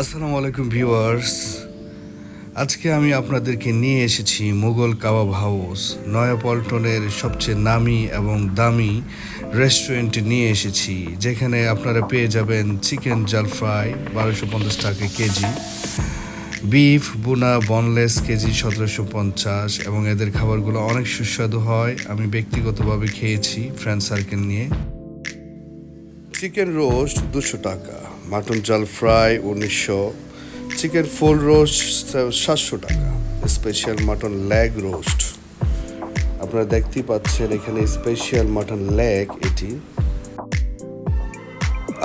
আসসালামু আলাইকুম ভিউয়ার্স। আজকে আমি আপনাদেরকে নিয়ে এসেছি মোগল কাবাব হাউস। নয়াপল্টনের সবচেয়ে নামি এবং দামি রেস্টুরেন্টে নিয়ে এসেছি, যেখানে আপনারা পেয়ে যাবেন চিকেন জাল ফ্রাই বারোশো পঞ্চাশ টাকা কেজি, বিফ বুনা বনলেস কেজি সতেরোশো পঞ্চাশ এবং এদের খাবারগুলো অনেক সুস্বাদু হয়। আমি ব্যক্তিগতভাবে খেয়েছি ফ্রেন্ড সার্কেল নিয়ে। চিকেন রোস্ট দুশো টাকা। মাটন চাল ফ্রাই উনিশশো, চিকেন ফুল রোস্ট সাতশো টাকা। Special mutton leg roast. আপনারা দেখতেই পাচ্ছেন এখানে স্পেশাল মাটন লেগ এটি।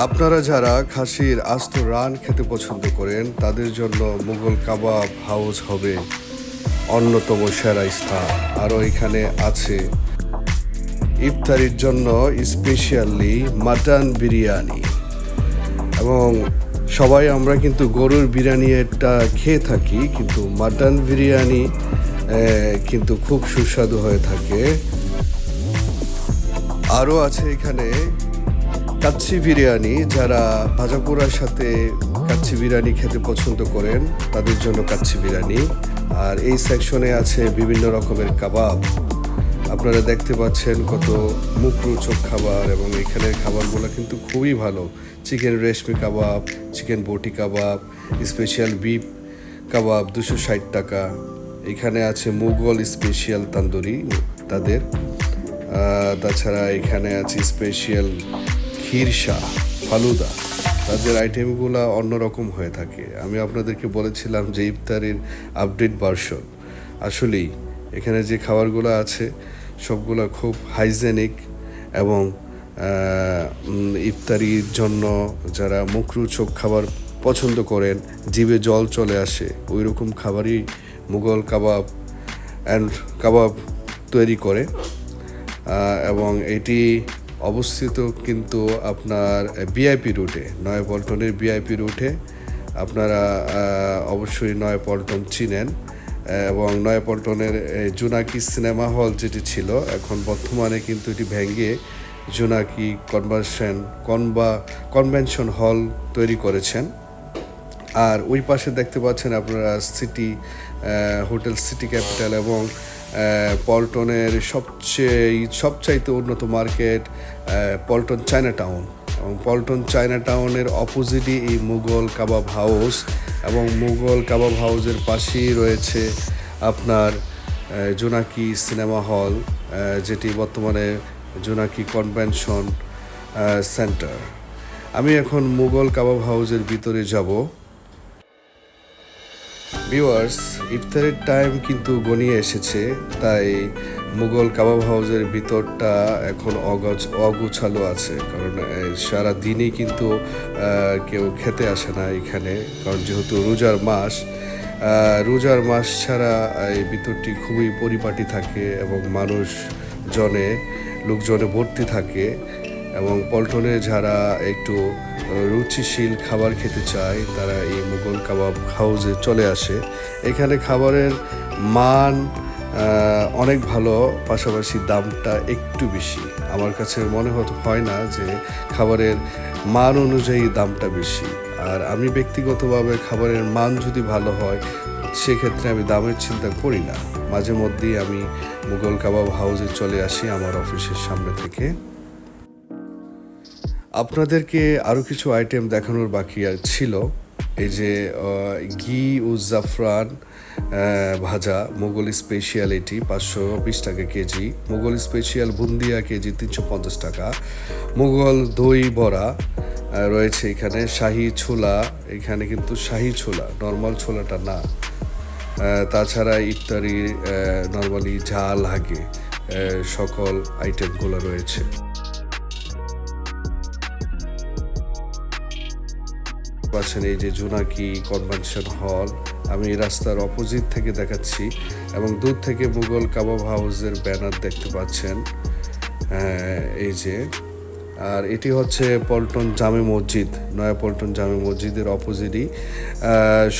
আপনারা যারা খাসির আস্ত রান খেতে পছন্দ করেন, তাদের জন্য মুঘল কাবাব হাউস হবে অন্যতম সেরা স্থান। আরও এখানে আছে ইফতারির জন্য স্পেশালি মাটন বিরিয়ানি। এবং সবাই আমরা কিন্তু গরুর বিরিয়ানি বিরিয়ানিটা খেয়ে থাকি, কিন্তু মাটন বিরিয়ানি কিন্তু খুব সুস্বাদু হয়ে থাকে। আরও আছে এখানে কাচ্চি বিরিয়ানি, যারা ভাজাপোড়ার সাথে কাচ্চি বিরিয়ানি খেতে পছন্দ করেন, তাদের জন্য কাচ্চি বিরিয়ানি। আর এই সেকশনে আছে বিভিন্ন রকমের কাবাব। আপনারা দেখতে পাচ্ছেন কত মুখরোচক খাবার এবং এখানের খাবারগুলো কিন্তু খুবই ভালো। চিকেন রেশমি কাবাব, চিকেন বটি কাবাব স্পেশাল বিফ কাবাব দুশো ষাট টাকা। এখানে আছে মুঘল স্পেশাল তান্দুরি তাদের। তাছাড়া এখানে আছে স্পেশাল ক্ষীরসা ফালুদা। তাদের আইটেমগুলো অন্যরকম হয়ে থাকে। আমি আপনাদেরকে বলেছিলাম যে ইফতারের আপডেট ভার্সন আসলেই, এখানে যে খাবারগুলো আছে সবগুলো খুব হাইজেনিক এবং ইফতারির জন্য যারা মুখরোচক খাবার পছন্দ করেন, জিভে জল চলে আসে ওই রকম খাবারই মুঘল কাবাব অ্যান্ড কাবাব তৈরি করে। এবং এটি অবস্থিত কিন্তু আপনার বিআইপি রুটে, নয়াপল্টনের বিআইপি রুটে। আপনারা অবশ্যই নয়াপল্টন চিনেন। এবং নয়াপল্টনের জোনাকি সিনেমা হল যেটি ছিল, এখন বর্তমানে কিন্তু এটি ভেঙে জুনাকি কনভার্সন কনবা কনভেনশন হল তৈরি করেছেন। আর ওই পাশে দেখতে পাচ্ছেন আপনারা সিটি হোটেল সিটি ক্যাপিটাল এবং পল্টনের সবচেয়ে, সবচাইতে উন্নত মার্কেট পল্টন চায়না টাউন এবং পল্টন চায়না টাউনের অপোজিটই এই মুঘল কাবাব হাউস এবং মুঘল কাবাব হাউসের পাশেই রয়েছে আপনার জোনাকি সিনেমা হল যেটি বর্তমানে জোনাকি কনভেনশন সেন্টার। আমি এখন মুঘল কাবাব হাউসের ভিতরে যাব। ভিউয়ার্স ইফতারের টাইম কিন্তু গনিয়ে এসেছে, তাই মুঘল কাবাব হাউসের ভিতরটা এখন অগজ অগুছালো আছে। কারণ সারা দিনই কিন্তু কেউ খেতে আসে না এখানে। কারণ যেহেতু রোজার মাস রোজার মাস ছাড়া এই ভিতরটি খুবই পরিপাটি থাকে এবং মানুষ জনে লোকজনে ভর্তি থাকে। এবং পল্টনে যারা একটু রুচিশীল খাবার খেতে চায়, তারা এই মুঘল কাবাব হাউসে চলে আসে। এখানে খাবারের মান অনেক ভালো, পাশাপাশি দামটা একটু বেশি। আমার কাছে মনে হতো, হয় না যে খাবারের মান অনুযায়ী দামটা বেশি। আর আমি ব্যক্তিগতভাবে খাবারের মান যদি ভালো হয়, সেক্ষেত্রে আমি দামের চিন্তা করি না। মাঝে মধ্যেই আমি মুঘল কাবাব হাউসে চলে আসি, আমার অফিসের সামনে থেকে। আপনাদেরকে আরও কিছু আইটেম দেখানোর বাকি ছিল। এই যে ঘি ও জাফরান ভাজা, মোগল স্পেশাল এটি পাঁচশো বিশ টাকা কেজি। মোগল স্পেশাল বুন্দিয়া কেজি, তিনশো পঞ্চাশ টাকা। মোগল দই বড়া রয়েছে এখানে। শাহি ছোলা, এখানে কিন্তু শাহি ছোলা নর্মাল ছোলাটা না। তাছাড়া ইফতারি নর্মালি ঝাল, হাগে সকল আইটেমগুলো রয়েছে। পাচ্ছেন এই যে জোনাকি কনভেনশন হল। আমি রাস্তার অপোজিট থেকে দেখাচ্ছি এবং দূর থেকে মুঘল কাবাব হাউসের ব্যানার দেখতে পাচ্ছেন। এই যে। আর এটি হচ্ছে পল্টন জামে মসজিদ, নয়া পল্টন জামে মসজিদের অপোজিটই।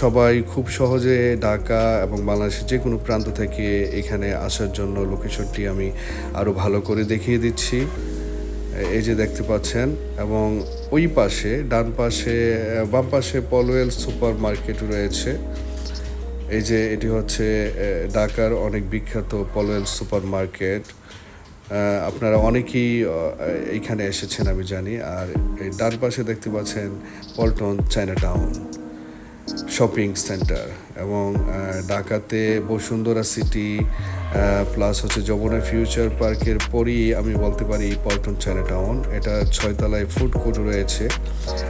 সবাই খুব সহজে ঢাকা এবং বাংলাদেশের যে কোনো প্রান্ত থেকে এখানে আসার জন্য লোকেশনটি আমি আরও ভালো করে দেখিয়ে দিচ্ছি। এই যে দেখতে পাচ্ছেন, এবং ওই পাশে, ডান পাশে বাম পাশে পলওয়েল সুপার মার্কেট রয়েছে। এই যে এটি হচ্ছে ঢাকার অনেক বিখ্যাত পলওয়েল সুপার মার্কেট আপনারা অনেকেই এইখানে এসেছেন, আমি জানি। আর এই ডান পাশে দেখতে পাচ্ছেন, Paltan China town shopping centre এবং ঢাকাতে বসুন্ধরা সিটি প্লাস হচ্ছে যমুনা ফিউচার পার্কের পরই আমি বলতে পারি পল্টন চায়না টাউন এটা ছয়তলায় ফুড কোর্ট রয়েছে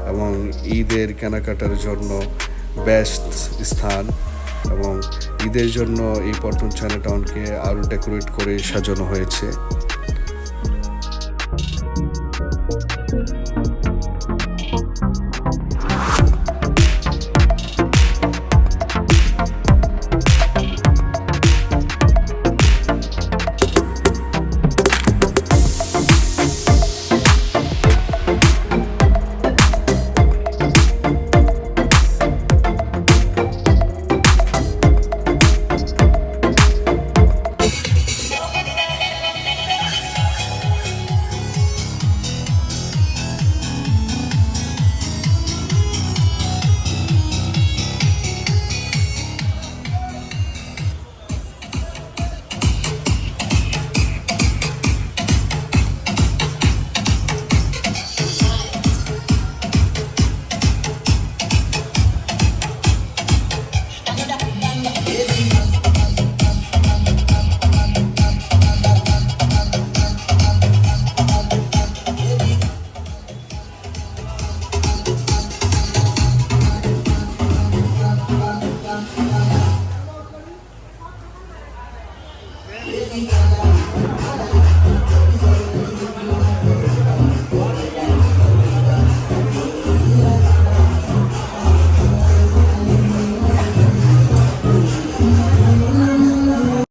এবং ঈদের কেনাকাটার জন্য বেস্ট স্থান এবং ঈদের জন্য এই পল্টন চায়না টাউনকে আরও ডেকোরেট করে সাজানো হয়েছে।